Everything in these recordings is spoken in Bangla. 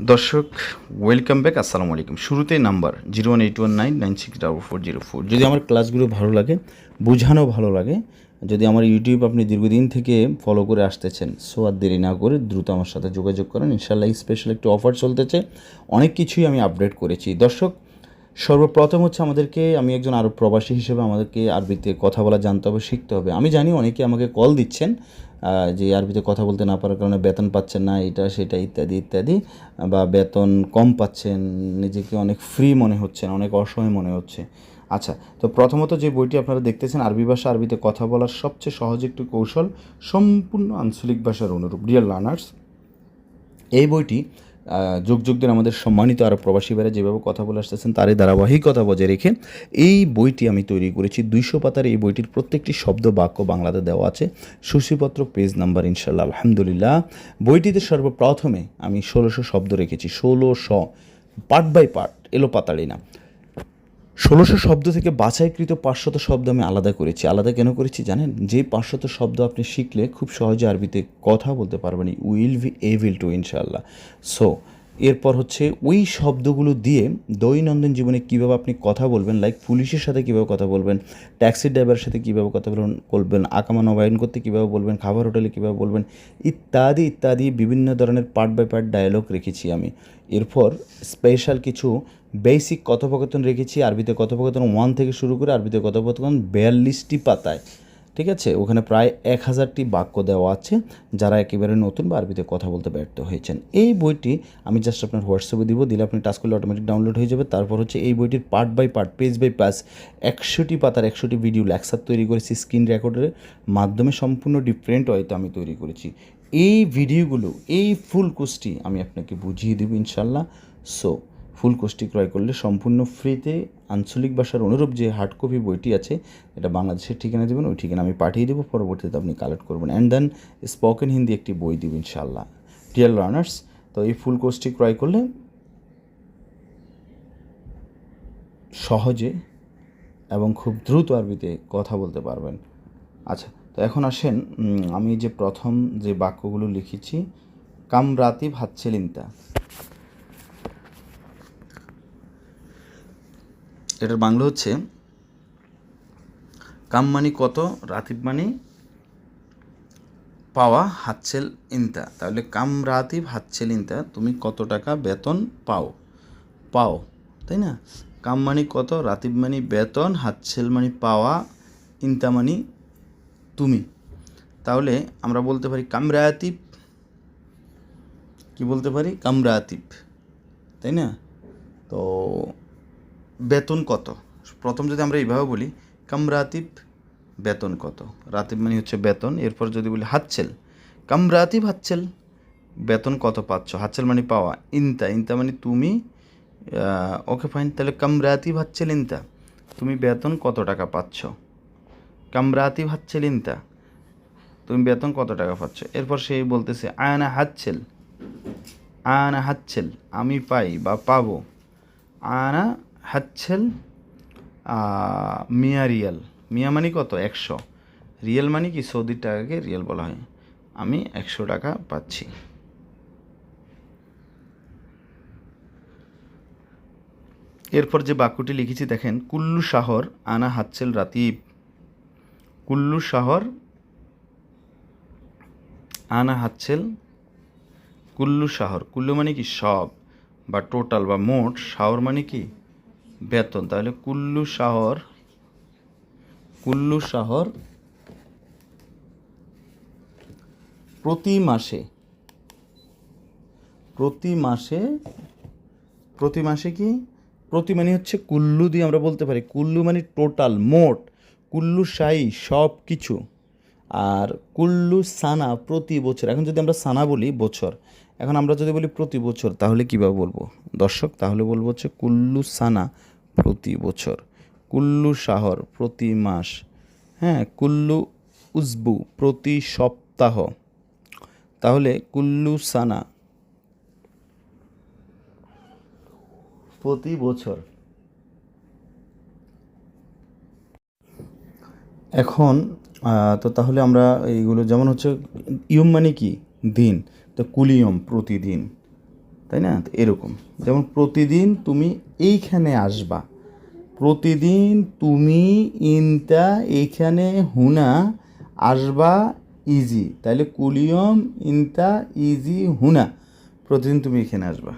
দর্শক ওয়েলকাম ব্যাক আসসালামু আলাইকুম। শুরুতেই number zero one eight one nine nine six double four zero four যদি আমার ক্লাসগুলো ভালো লাগে, বোঝানো ভালো লাগে, যদি আমার ইউটিউব আপনি দীর্ঘদিন থেকে ফলো করে আসতেছেন সো আর দেরি না করে দ্রুত আমার সাথে যোগাযোগ করেন। ইনশাল্লাহ স্পেশাল একটি অফার চলতেছে। অনেক কিছুই আমি আপডেট করেছি। দর্শক সর্বপ্রথম হচ্ছে আমাদেরকে, আমি একজন আরব প্রবাসী হিসেবে আমাদেরকে আরবিতে কথা বলা জানতে হবে, শিখতে হবে। আমি জানি অনেকে আমাকে কল দিচ্ছেন যে আরবিতে কথা বলতে না পারার কারণে বেতন পাচ্ছেন না, এটা, সেটা ইত্যাদি ইত্যাদি, বা বেতন কম পাচ্ছেন, নিজেকে অনেক ফ্রি মনে হচ্ছেন অনেক অসহায় মনে হচ্ছে। আচ্ছা তো প্রথমত যে বইটি আপনারা দেখতেছেন, আরবি ভাষা, আরবিতে কথা বলার সবচেয়ে সহজ একটি কৌশল, সম্পূর্ণ আঞ্চলিক ভাষার অনুরূপ। রিয়েল লার্নার্স এই বইটি যুগ যুগ ধরে আমাদের সম্মানিত আরব প্রবাসী ভাইরা যেভাবে কথা বলে আসতেছেন, তারই ধারাবাহিকতা বজায় রেখে এই বইটি আমি তৈরি করেছি। দুইশো পাতার এই বইটির প্রত্যেকটি শব্দ বাক্য বাংলাতে দেওয়া আছে। সুশীপত্র পেজ নাম্বার ইনশাল্লাহ আলহামদুলিল্লাহ। বইটিতে সর্বপ্রথমে আমি ষোলোশো শব্দ রেখেছি। ষোলোশো, পার্ট বাই পার্ট এলো পাতাড়ি না। ষোলোশো শব্দ থেকে বাছাইকৃত পাঁচশত শব্দ আমি আলাদা করেছি। আলাদা কেন করেছি জানেন? যে পাঁচশত শব্দ আপনি শিখলে খুব সহজে আরবিতে কথা বলতে পারবেন। উইল বি এভিল টু ইনশাল্লাহ সো এরপর হচ্ছে ওই শব্দগুলো দিয়ে দৈনন্দিন জীবনে কীভাবে আপনি কথা বলবেন লাইক পুলিশের সাথে কীভাবে কথা বলবেন ট্যাক্সি ড্রাইভারের সাথে কীভাবে কথা বলবেন বলবেন, আকামা নবায়ন করতে কীভাবে বলবেন, খাবার হোটেলে কীভাবে বলবেন, ইত্যাদি ইত্যাদি বিভিন্ন ধরনের পার্ট বাই পার্ট ডায়ালগ রেখেছি আমি। এরপর স্পেশাল কিছু বেসিক কথোপকথন রেখেছি, আরবিতে কথোপকথন ওয়ান থেকে শুরু করে আরবিতে কথোপকথন বিয়াল্লিশটি পাতায়। ঠিক আছে? ওখানে প্রায় এক হাজারটি বাক্য দেওয়া আছে, যারা একেবারে নতুন বা আরবিতে কথা বলতে ব্যর্থ হয়েছেন। এই বইটি আমি জাস্ট আপনার হোয়াটসঅ্যাপে দিব, দিলে আপনি টাচ করলে অটোমেটিক ডাউনলোড হয়ে যাবে। তারপর হচ্ছে এই বইটির part by part page by page একশোটি পাতার একশোটি ভিডিও লেকচার তৈরি করেছি স্ক্রিন রেকর্ডের মাধ্যমে, সম্পূর্ণ ডিফারেন্ট হয়তো আমি তৈরি করেছি। এই ভিডিওগুলো এই ফুল কোর্সটি আমি আপনাকে বুঝিয়ে দেবো ইনশাল্লাহ সো ফুল কোর্সটি ক্রয় করলে সম্পূর্ণ ফ্রিতে আঞ্চলিক ভাষার অনুরূপ যে হার্ড কপি বইটি আছে, এটা বাংলাদেশের ঠিকানা দেবেন, ওই ঠিকানা আমি পাঠিয়ে দেবো, পরবর্তীতে আপনি কালেক্ট করবেন। অ্যান্ড দেন স্পোকেন হিন্দি একটি বই দেবেন ইনশাল্লাহ ডিয়ার লার্নার্স তো এই ফুল কোর্সটি ক্রয় করলে সহজে এবং খুব দ্রুত আরবিতে কথা বলতে পারবেন। আচ্ছা তো এখন আসেন আমি যে প্রথম যে বাক্যগুলো লিখেছি, কামরাতি ভাচ্ছেলিনতা এটার বাংলা হচ্ছে, কাম মানি কত, রাতিব মানি পাওয়া হাতছেল ইনতা। তাহলে কাম রাতিব হাতছেল ইনতা, তুমি কত টাকা বেতন পাও? পাও, তাই না? কাম মানি কত, রাতিব মানি বেতন, হাতছেল মানি পাওয়া, ইনতা মানি তুমি। তাহলে আমরা বলতে পারি কামরাতিব কি বলতে পারি? কামরাতিব তাই না? তো বেতন কত? প্রথম যদি আমরা এইভাবে বলি, কামরাতিব বেতন কত? রাতিব মানে হচ্ছে বেতন, এরপর যদি বলি হাতছেল, কামরাতিব হাতছেল, বেতন কত পাচ্ছ? হাতছেল মানে পাওয়া, ইনতা ইনতা মানে তুমি ওকে ফাইন তাহলে কামরাতিব হাতছেল ইনতা, তুমি বেতন কত টাকা পাচ্ছ? কামরাতিব হাতছেল ইনতা, তুমি বেতন কত টাকা পাচ্ছ? এরপর সে বলতেছে আয়না হাতছেল আয়না হাতছেল, আমি পাই বা পাবো। আনা হাচ্ছেল মিয়া রিয়াল। মিয়া মানে কত? একশো। রিয়েল মানে কি? সৌদি টাকাকে রিয়েল বলা হয়। আমি একশো টাকা পাচ্ছি। এরপর যে বাক্যটি লিখেছি, দেখেন, কুল্লু শহর আনা হাচ্ছেল রাতিব। কুল্লু শহর আনা হাচ্ছেল, কুল্লু শহর। কুল্লু মানে কি? সব। বা টোটাল বা মোট। শহর মানে কি? বেতন, তাহলে কুল্লু শহর কুল্লু শহর প্রতি মাসে প্রতি মাসে প্রতি মাসে কি? প্রতি মানে হচ্ছে কুল্লু দিয়ে আমরা বলতে পারি। কুল্লু মানে টোটাল, মোট। কুল্লু সাই সব কিছু। আর কুল্লু সানা প্রতি বছর। এখন যদি আমরা সানা বলি, বছর। এখন আমরা যদি বলি প্রতি বছর, তাহলে কীভাবে বলব? দর্শক, তাহলে বলব হচ্ছে কুল্লু সানা প্রতি বছর। কুল্লু শাহর প্রতি মাস। হ্যাঁ কুল্লু উজবু প্রতি সপ্তাহ। তাহলে কুল্লু সানা প্রতি বছর। এখন তো তাহলে আমরা এইগুলো, যেমন হচ্ছে ইয়ম মানে কি? দিন। তো কুলিয়ম প্রতিদিন। তাই না? এরকম। যেমন প্রতিদিন তুমি এইখানে আসবা। প্রতিদিন তুমি ইনতা এইখানে হুনা আসবা ইজি। তাহলে কুলিয়ম ইনতা ইজি হুনা প্রতিদিন তুমি এখানে আসবা।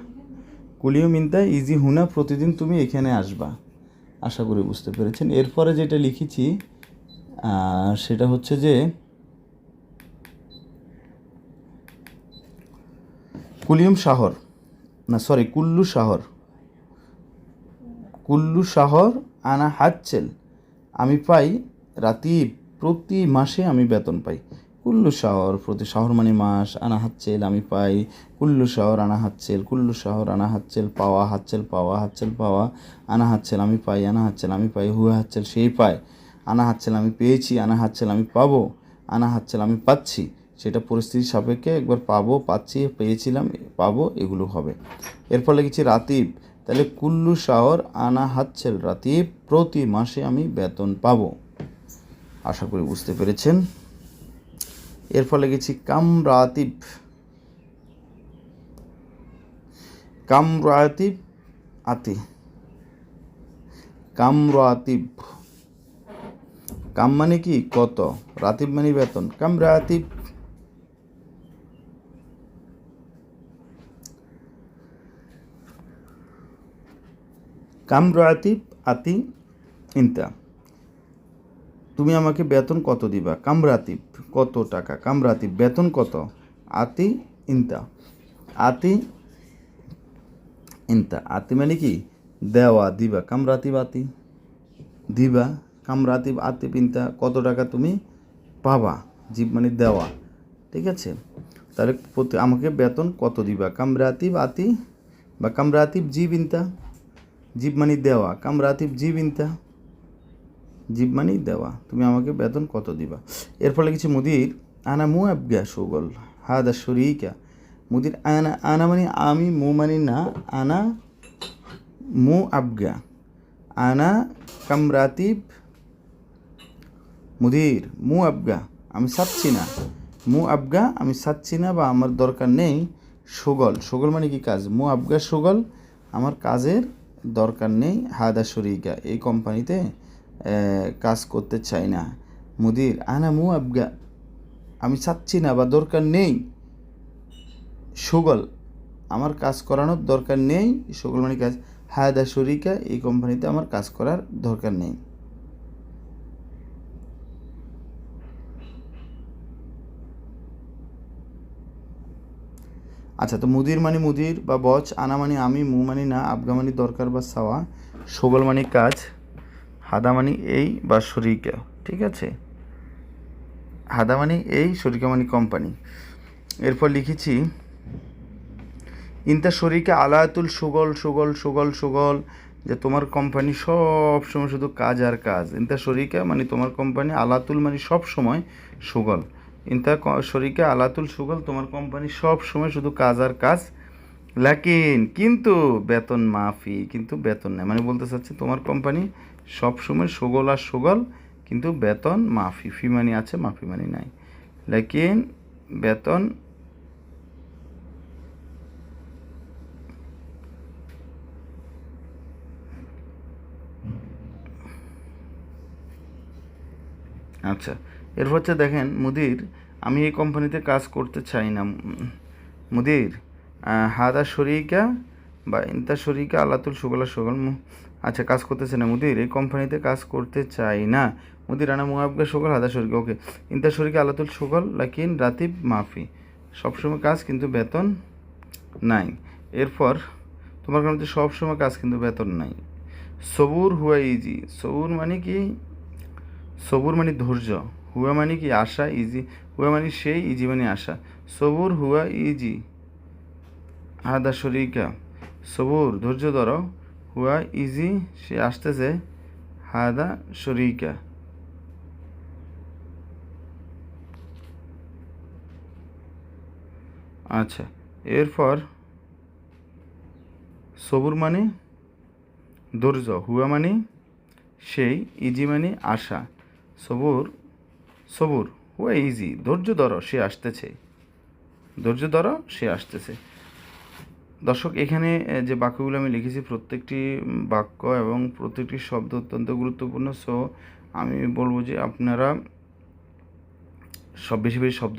কুলিয়ম ইনতা ইজি হুনা প্রতিদিন তুমি এখানে আসবা। আশা করি বুঝতে পেরেছেন। এরপরে যেটা লিখেছি সেটা হচ্ছে যে, কুলিয়ম শহর না সরি কুল্লু শহর। কুল্লু শহর আনা হাতছেল আমি পাই রাতি প্রতি মাসে আমি বেতন পাই। কুল্লু শহর প্রতি শহর মানে মাস আনা হাতছেল আমি পাই। কুল্লু শহর আনা হাতছেল কুল্লু শহর আনা হাতছেল পাওয়া হাতছেল পাওয়া হাতছেল পাওয়া আনা হাতছেল আমি পাই, আনা হাতছেল আমি পাই, হুয়া হাতছেল সেই পায়। আনা হাতছেল আমি পেয়েছি, আনা হাতছেল আমি পাবো, আনা হাতছেল আমি পাচ্ছি। সেটা পরিস্থিতির সাপেক্ষে একবার পাবো, পাচ্ছি, পেয়েছিলাম, পাবো, এগুলো হবে। এর ফলে কিছু রাতিব। তাহলে কুল্লু শহর আনা হাতছেল রাতিব, প্রতি মাসে আমি বেতন পাবো। আশা করি বুঝতে পেরেছেন। এর ফলে গেছি কাম রাতিব। কাম রাতিব আতি। কাম রাতিব। কাম মানে কি? কত? রাতিব মানে বেতন। কাম রাতিব কাম রাতিব আতি ইন্তা। তুমি আমাকে বেতন কত দিবা? কামরাতিব কত টাকা? কামরাতিব বেতন কত? আতি ইন্তা। আতি ইন্তা। আতি মানে কি? দেওয়া, দিবা। কামরাতিব আতি। দিবা। কামরাতিব আতি ইন্তা। কত টাকা তুমি পাবা? জীব মানে দেওয়া। ঠিক আছে? তাহলে আমাকে বেতন কত দিবা? কামরাতিব আতি বা কামরাতিব জীব ইন্তা। জীব মানে দেওয়া। কাম রাতিব জীব ইন্তা জীব মানি দেওয়া। তুমি আমাকে বেতন কত দিবা? এর ফলে কিছু মুদির আনা মু আবগা সুগল। হাদা শরিকা। মুদির আনা আনা মানে আমি, মু মানি না, আনা মু আবগা আনা কাম রাতিব মুদির মু আবগা আমি চাচ্ছি না। মু আবগা আমি চাচ্ছি না বা আমার দরকার নেই সুগল। সুগল মানে কি কাজ? মু আবগা সুগল আমার কাজের দরকার নেই, হাদা শরিকা। এই কোম্পানিতে কাজ করতে চাই না। মুদির, আনা মু আবগা আমি চাচ্ছি না বা দরকার নেই। সুগল, আমার কাজ করানোর দরকার নেই। সুগল মানে কাজ হায়দা শরিকা, এই কোম্পানিতে আমার কাজ করার দরকার নেই। আচ্ছা তো মুদির মানে মুদির বা বচ, আনা মানে আমি, মু মানে না, আবগা মানে দরকার বা সাওয়া সুগল মানে কাজ হাদামানি এই বা শরিকা, ঠিক আছে? হাদামানি এই, শরিকা মানে কোম্পানি। এরপর লিখেছি, ইন্তা শরিকা আলায়াতুল সুগল সুগল সুগল সুগল, যে তোমার কোম্পানি সব সময় শুধু কাজ আর কাজ। ইন্তা শরিকা মানে তোমার কোম্পানি আলাতুল মানে সব সময় সুগল। ইন্তা শরিকা আলাতুল সুগল, তোমার কোম্পানি সব সময় শুধু কাজ আর কাজ। লাকিন, কিন্তু বেতন মাফি, কিন্তু বেতন নেই। মানে বলতে চাচ্ছি, তোমার কোম্পানি সবসময় সুগল আর সুগল, কিন্তু বেতন মাফি, ফি মানি আছে, মাফি মানি নাই। লেকিন, বেতন আচ্ছা। এর হচ্ছে দেখেন, মুদির, আমি এই কোম্পানিতে কাজ করতে চাই না। মুদির হাদা শরিকা বা ইন্তা শরিকা আলাতুল সুগলা সুগল আচ্ছা কাজ করতেছে না। মুদির, এই কোম্পানিতে কাজ করতে চাই না। মুদির, আনা মুআবগা সুগল, হাদা শরিকা ওকে ইন্তা শরিকা আলাতুল সুগল লাকিন রাতিব মাফি। সবসময় কাজ কিন্তু বেতন নাই। এরপর তোমার কারণে সবসময় কাজ কিন্তু বেতন নাই। সবুর হুয়া ইজি। সবুর মানে কি? সবুর মানে ধৈর্য। হুয়া মানে কি আশা, ইজি। হুয়া মানে সেই, ইজি মানে আশা। সবুর হুয়া ইজি। হাদা শরিকা। সবুর, ধৈর্য ধরো। হুয়া ইজি, সে আসতেছে। হাদা শরিকা। আচ্ছা এরপর সবুর মানে ধৈর্য, হুয়া মানে সেই, ইজি মানে আশা। সবুর সবুর ও ইজি, ধৈর্য ধরো, সে আসতেছে। ধৈর্য ধরো, সে আসতেছে। দর্শক, এখানে যে বাক্যগুলো আমি লিখেছি, প্রত্যেকটি বাক্য এবং প্রত্যেকটি শব্দ অত্যন্ত গুরুত্বপূর্ণ। সো আমি বলব যে আপনারা সব, বেশি বেশি শব্দ